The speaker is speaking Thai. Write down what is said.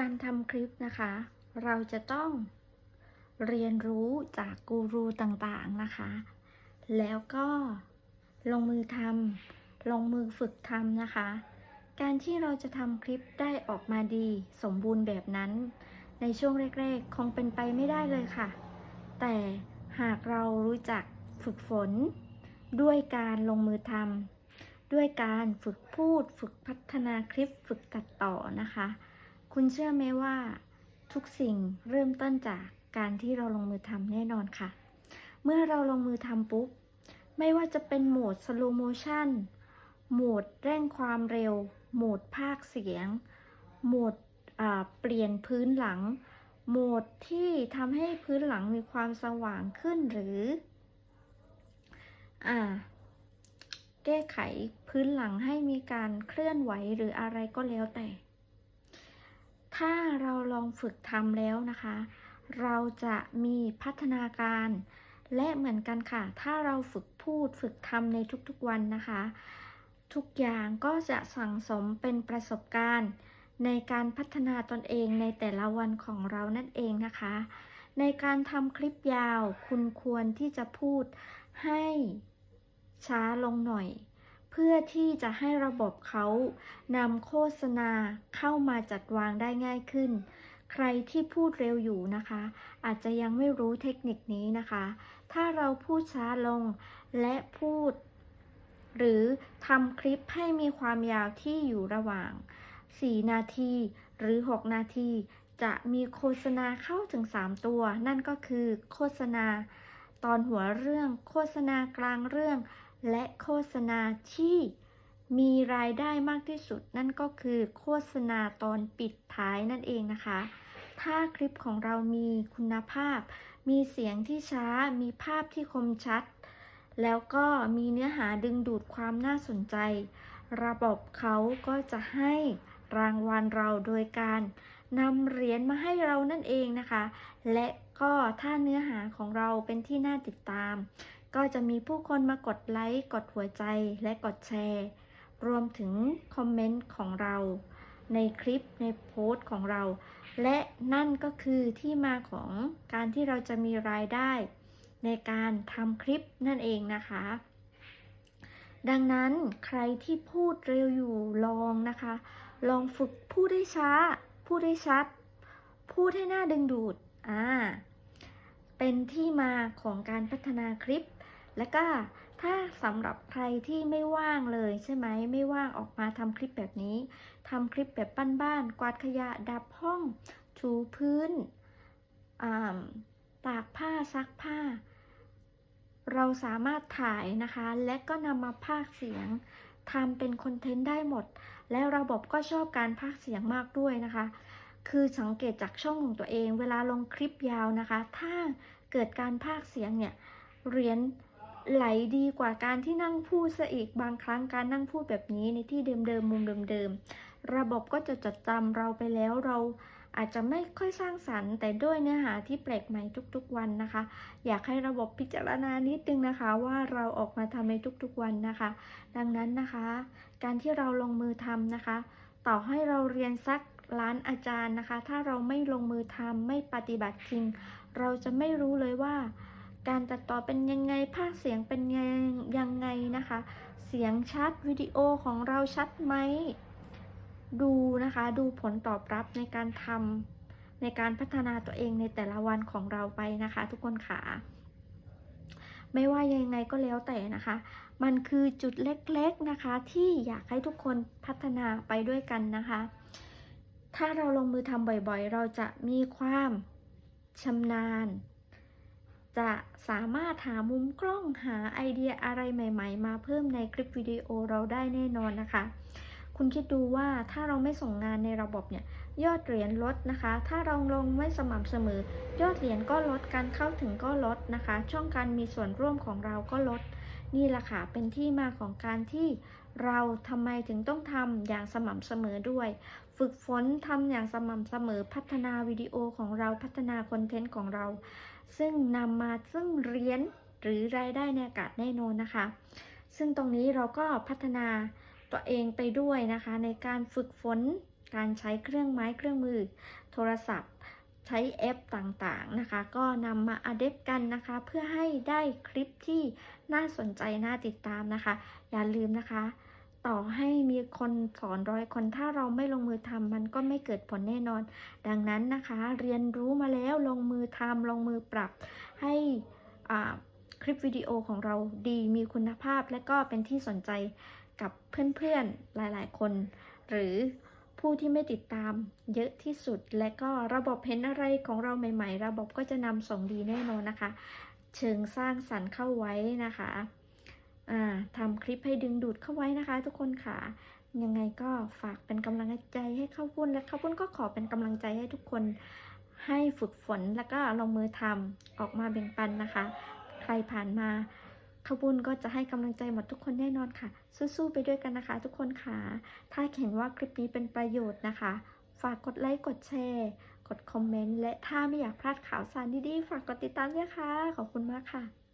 การทำคลิปนะคะ เราจะต้องเรียนรู้จากกูรูต่างๆนะคะ แล้วก็ลงมือทำลงมือฝึกทำนะคะ การที่เราจะทำคลิปได้ออกมาดีสมบูรณ์แบบนั้น ในช่วงแรกๆ คงเป็นไปไม่ได้เลยค่ะ แต่หากเรารู้จักฝึกฝน ด้วยการลงมือทำด้วยการฝึกพูด ฝึกพัฒนาคลิป ฝึกตัดต่อนะคะ คุณเชื่อไหมว่า ทุกสิ่งเริ่มต้นจากการที่เราลงมือทำแน่นอนค่ะ เมื่อเราลงมือทำปุ๊บ ไม่ว่าจะเป็นโหมด slow motion โหมดเร่งความเร็ว โหมดภาคเสียง โหมดเปลี่ยนพื้นหลัง โหมดที่ทำให้พื้นหลังมีความสว่างขึ้นหรืออแก้ไขพื้นหลังให้มีการเคลื่อนไหวหรืออะไรก็แล้วแต่ ถ้าเราลองฝึกทำแล้วนะคะ เราจะมีพัฒนาการ และเหมือนกันค่ะ ถ้าเราฝึกพูดฝึกทำในทุกๆวันนะคะ ทุกอย่างก็จะสั่งสมเป็นประสบการณ์ ในการพัฒนาตนเองในแต่ละวันของเรานั่นเองนะคะ ในการทำคลิปยาวคุณควรที่จะพูดให้ช้าลงหน่อย เพื่อที่จะให้ระบบเขานำโฆษณาเข้ามาจัดวางได้ง่ายขึ้น ใครที่พูดเร็วอยู่นะคะ อาจจะยังไม่รู้เทคนิคนี้นะคะ ถ้าเราพูดช้าลงและพูด หรือทำคลิปให้มีความยาวที่อยู่ระหว่าง 4 นาที หรือ 6 นาที จะมีโฆษณาเข้าถึง 3 ตัว นั่นก็คือโฆษณาตอนหัวเรื่อง โฆษณากลางเรื่อง และโฆษณาที่มีรายได้มากที่สุด นั่นก็คือโฆษณาตอนปิดท้ายนั่นเองนะคะ ถ้าคลิปของเรามีคุณภาพ มีเสียงที่ช้า มีภาพที่คมชัด แล้วก็มีเนื้อหาดึงดูดความน่าสนใจ ระบบเขาก็จะให้รางวัลเราโดยการนำเหรียญมาให้เรานั่นเองนะคะ และก็ถ้าเนื้อหาของเราเป็นที่น่าติดตาม ก็จะมีผู้คนมากดไลค์ กดหัวใจและกดแชร์ รวมถึงคอมเมนต์ของเรา ในคลิปในโพสต์ของเรา และนั่นก็คือที่มาของการที่เราจะมีรายได้ ในการทำคลิปนั่นเองนะคะ ดังนั้นใครที่พูดเร็วอยู่ลองนะคะ ลองฝึกพูดได้ช้า พูดได้ชัด พูดให้หน่าดึงดูด อ่าเป็นที่มาของการพัฒนาคลิป และก็ถ้าสำหรับใครที่ไม่ว่างเลยใช่ไหมไม่ว่างออกมาทำคลิปแบบนี้ทำคลิปแบบบ้านๆกวาดขยะดับห้องถูพื้นตากผ้าซักผ้า เราสามารถถ่ายนะคะ และก็นำมาพากเสียงทำเป็นคอนเทนต์ได้หมด แล้วระบบก็ชอบการพากเสียงมากด้วยนะคะ คือสังเกตจากช่องของตัวเอง เวลาลงคลิปยาวนะคะ ถ้าเกิดการพากเสียงเนี่ยเหรียญ ไหลดีกว่าการที่นั่งพูดซะอีกบางครั้งการนั่งพูดแบบนี้ในที่เดิมๆมุมเดิมๆระบบก็จะจดจำเราไปแล้วเราอาจจะไม่ค่อยสร้างสรรค์ แต่ด้วยเนื้อหาที่แปลกใหม่ทุกๆวันนะคะ อยากให้ระบบพิจารณานิดนึงนะคะ ว่าเราออกมาทำในทุกๆวันนะคะ ดังนั้นนะคะ การที่เราลงมือทำนะคะ ต่อให้เราเรียนสักล้านอาจารย์นะคะ ถ้าเราไม่ลงมือทำไม่ปฏิบัติจริง เราจะไม่รู้เลยว่า การตัดต่อเป็นยังไง ภาคเสียงเป็นยังยังไงนะคะ เสียงชัดวิดีโอของเราชัดไหม ดูนะคะ ดูผลตอบรับในการทำในการพัฒนาตัวเองในแต่ละวันของเราไปนะคะ ทุกคนค่ะ ไม่ว่ายังไงก็แล้วแต่นะคะ มันคือจุดเล็กๆนะคะ ที่อยากให้ทุกคนพัฒนาไปด้วยกันนะคะ ถ้าเราลงมือทำบ่อยๆ เราจะมีความชำนาญ จะสามารถหามุมกล้องหาไอเดียอะไรใหม่ ๆ มาเพิ่มในคลิปวิดีโอเราได้แน่นอนนะคะ คุณคิดดูว่าถ้าเราไม่ส่งงานในระบบเนี่ยยอดเหรียญลดนะคะ ถ้าเราลงไม่สม่ำเสมอ ยอดเหรียญก็ลดการเข้าถึงก็ลดนะคะ ช่องการมีส่วนร่วมของเราก็ลด นี่แหละค่ะเป็นที่มาของการที่เราทำไมถึงต้องทำอย่างสม่ำเสมอด้วย ฝึกฝนทำอย่างสม่ำเสมอพัฒนาวิดีโอของเราพัฒนาคอนเทนต์ของเรา ซึ่งนำมาซึ่งเรียญหรือรายได้ในอากาศแน่นอนนะคะ ซึ่งตรงนี้เราก็พัฒนาตัวเองไปด้วยนะคะ ในการฝึกฝนการใช้เครื่องไม้เครื่องมือ โทรศัพท์ ใช้แอปต่างๆนะคะ ก็นำมาอัดเดบกันนะคะ เพื่อให้ได้คลิปที่น่าสนใจน่าติดตามนะคะ อย่าลืมนะคะ ต่อให้มีคนสอนร้อยคนถ้าเราไม่ลงมือทำมันก็ไม่เกิดผลแน่นอน ดังนั้นนะคะ เรียนรู้มาแล้วลงมือทำลงมือปรับให้คลิปวิดีโอของเราดีมีคุณภาพ และก็เป็นที่สนใจกับเพื่อนๆหลายๆคน หรือ ผู้ที่ไม่ติดตามเยอะที่สุด และก็ระบบเห็นอะไรของเราใหม่ ๆ ระบบก็จะนำส่งดีแน่นอนนะคะ เชิงสร้างสรรค์เข้าไว้นะคะอ่าทำคลิปให้ดึงดูดเข้าไว้นะคะ ทุกคนค่ะ ยังไงก็ฝากเป็นกำลังใจให้ข้าวปุ้น และข้าวปุ้นก็ขอเป็นกำลังใจให้ทุกคนให้ฝึกฝนแล้วก็ลงมือทำออกมาแบ่งปันนะคะ ใครผ่านมา ขบุญก็จะให้กำลังใจหมดทุกคนแน่นอนค่ะ สู้ๆไปด้วยกันนะคะ ทุกคนค่ะ ถ้าเห็นว่าคลิปนี้เป็นประโยชน์นะคะ ฝากกดไลค์กดแชร์ กดคอมเมนต์และถ้าไม่อยากพลาดข่าวสารดีๆฝากกดติดตามด้วยค่ะ ขอบคุณมากค่ะ